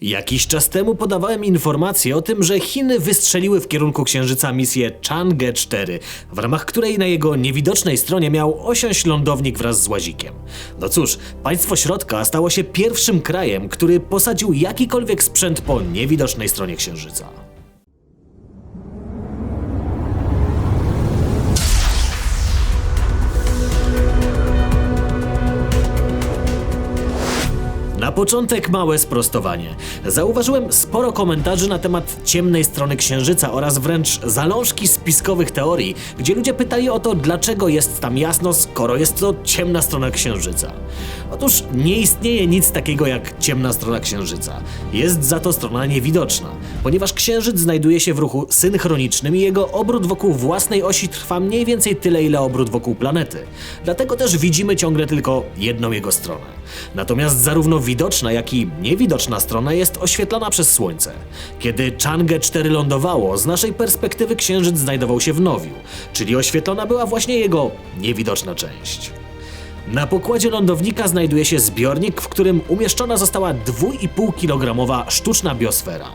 Jakiś czas temu podawałem informację o tym, że Chiny wystrzeliły w kierunku Księżyca misję Chang'e-4, w ramach której na jego niewidocznej stronie miał osiąść lądownik wraz z łazikiem. No cóż, państwo środka stało się pierwszym krajem, który posadził jakikolwiek sprzęt po niewidocznej stronie Księżyca. Na początek małe sprostowanie. Zauważyłem sporo komentarzy na temat ciemnej strony Księżyca oraz wręcz zalążki spiskowych teorii, gdzie ludzie pytali o to, dlaczego jest tam jasno, skoro jest to ciemna strona Księżyca. Otóż nie istnieje nic takiego jak ciemna strona Księżyca. Jest za to strona niewidoczna, ponieważ Księżyc znajduje się w ruchu synchronicznym i jego obrót wokół własnej osi trwa mniej więcej tyle, ile obrót wokół planety. Dlatego też widzimy ciągle tylko jedną jego stronę. Natomiast zarówno widoczna, jak i niewidoczna strona jest oświetlana przez Słońce. Kiedy Chang'e 4 lądowało, z naszej perspektywy Księżyc znajdował się w nowiu, czyli oświetlona była właśnie jego niewidoczna część. Na pokładzie lądownika znajduje się zbiornik, w którym umieszczona została 2,5-kilogramowa sztuczna biosfera.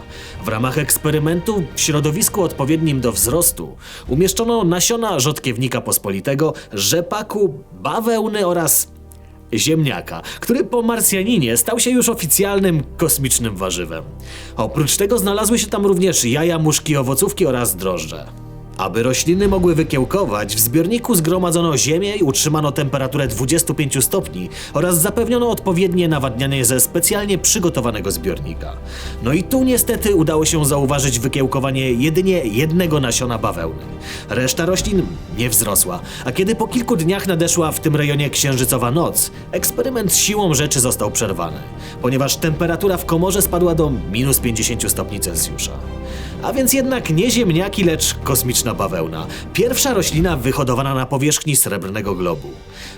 W ramach eksperymentu w środowisku odpowiednim do wzrostu umieszczono nasiona rzodkiewnika pospolitego, rzepaku, bawełny oraz ziemniaka, który po Marsjaninie stał się już oficjalnym kosmicznym warzywem. Oprócz tego znalazły się tam również jaja, muszki, owocówki oraz drożdże. Aby rośliny mogły wykiełkować, w zbiorniku zgromadzono ziemię i utrzymano temperaturę 25 stopni oraz zapewniono odpowiednie nawadnianie ze specjalnie przygotowanego zbiornika. No i tu niestety udało się zauważyć wykiełkowanie jedynie jednego nasiona bawełny. Reszta roślin nie wzrosła, a kiedy po kilku dniach nadeszła w tym rejonie księżycowa noc, eksperyment siłą rzeczy został przerwany, ponieważ temperatura w komorze spadła do minus 50 stopni Celsjusza. A więc jednak nie ziemniaki, lecz bawełna. Pierwsza roślina wyhodowana na powierzchni srebrnego globu.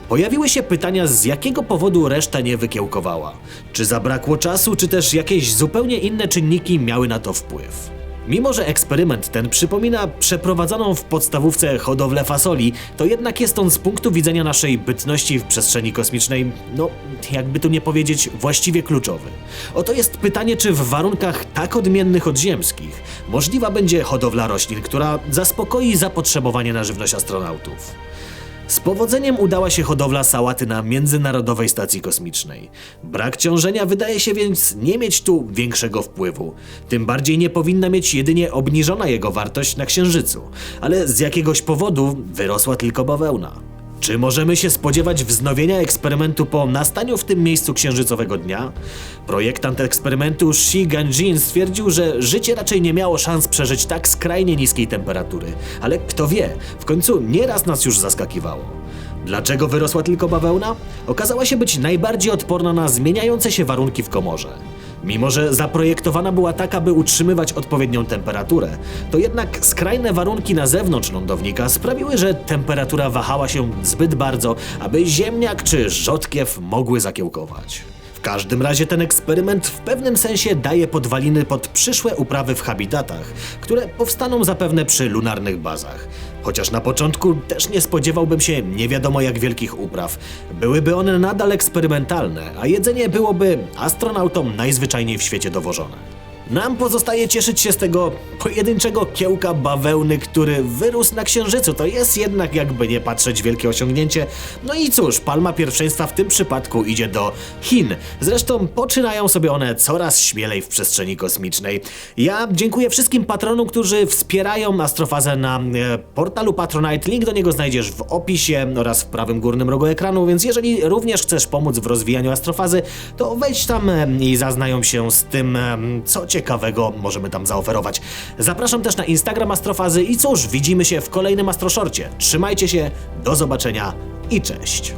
Pojawiły się pytania, z jakiego powodu reszta nie wykiełkowała. Czy zabrakło czasu, czy też jakieś zupełnie inne czynniki miały na to wpływ. Mimo, że eksperyment ten przypomina przeprowadzoną w podstawówce hodowlę fasoli, to jednak jest on z punktu widzenia naszej bytności w przestrzeni kosmicznej, no, jakby tu nie powiedzieć, właściwie kluczowy. Oto jest pytanie, czy w warunkach tak odmiennych od ziemskich możliwa będzie hodowla roślin, która zaspokoi zapotrzebowanie na żywność astronautów. Z powodzeniem udała się hodowla sałaty na Międzynarodowej Stacji Kosmicznej. Brak ciążenia wydaje się więc nie mieć tu większego wpływu. Tym bardziej nie powinna mieć jedynie obniżona jego wartość na Księżycu, ale z jakiegoś powodu wyrosła tylko bawełna. Czy możemy się spodziewać wznowienia eksperymentu po nastaniu w tym miejscu księżycowego dnia? Projektant eksperymentu Shi Ganjin stwierdził, że życie raczej nie miało szans przeżyć tak skrajnie niskiej temperatury. Ale kto wie, w końcu nieraz nas już zaskakiwało. Dlaczego wyrosła tylko bawełna? Okazała się być najbardziej odporna na zmieniające się warunki w komorze. Mimo, że zaprojektowana była tak, aby utrzymywać odpowiednią temperaturę, to jednak skrajne warunki na zewnątrz lądownika sprawiły, że temperatura wahała się zbyt bardzo, aby ziemniak czy rzodkiew mogły zakiełkować. Każdym razie ten eksperyment w pewnym sensie daje podwaliny pod przyszłe uprawy w habitatach, które powstaną zapewne przy lunarnych bazach. Chociaż na początku też nie spodziewałbym się nie wiadomo jak wielkich upraw. Byłyby one nadal eksperymentalne, a jedzenie byłoby astronautom najzwyczajniej w świecie dowożone. Nam pozostaje cieszyć się z tego pojedynczego kiełka bawełny, który wyrósł na Księżycu. To jest jednak, jakby nie patrzeć, wielkie osiągnięcie. No i cóż, palma pierwszeństwa w tym przypadku idzie do Chin. Zresztą poczynają sobie one coraz śmielej w przestrzeni kosmicznej. Ja dziękuję wszystkim patronom, którzy wspierają Astrofazę na e, portalu Patronite. Link do niego znajdziesz w opisie oraz w prawym górnym rogu ekranu, więc jeżeli również chcesz pomóc w rozwijaniu Astrofazy, to wejdź tam e, i zaznajom się z tym, e, co ciekawego możemy tam zaoferować. Zapraszam też na Instagram Astrofazy i cóż, widzimy się w kolejnym Astroszorcie. Trzymajcie się, do zobaczenia i cześć.